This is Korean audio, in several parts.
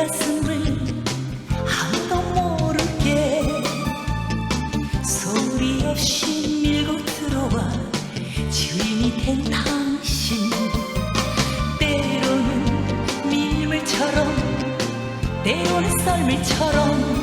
가슴을 아무도 모르게 소리 없이 밀고 들어와 주인이 된 당신. 때로는 밀물처럼 때로는 썰물처럼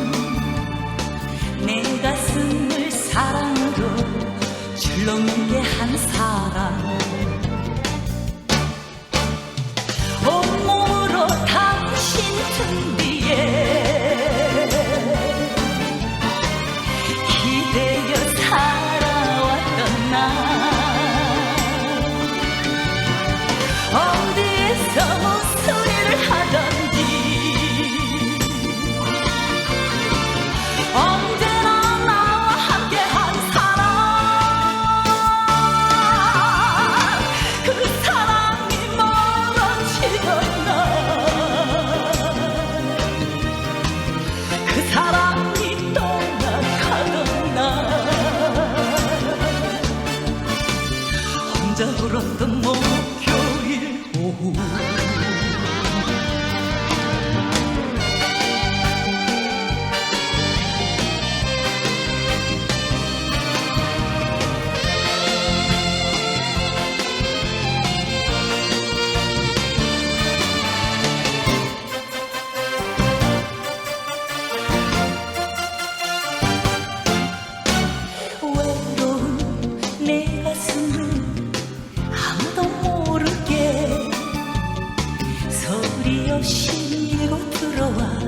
없이 밀고 들어와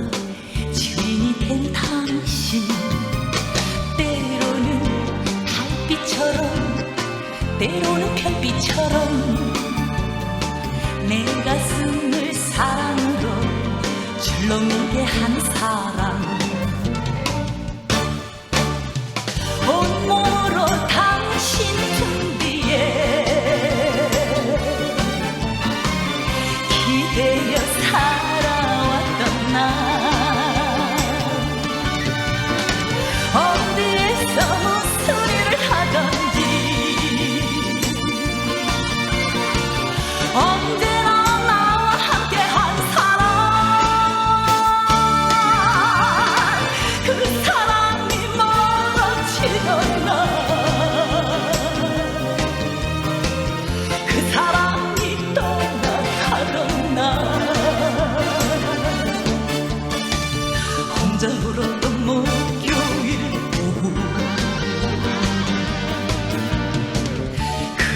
주인이 된 당신. 때로는 달빛처럼 때로는 별빛처럼 내 가슴을 사랑으로 줄넘게 한 사람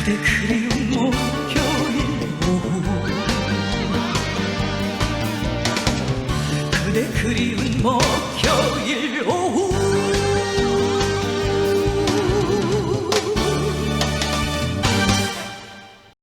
그대 그리운 목요일 오후. 그대 그리운 목요일 오후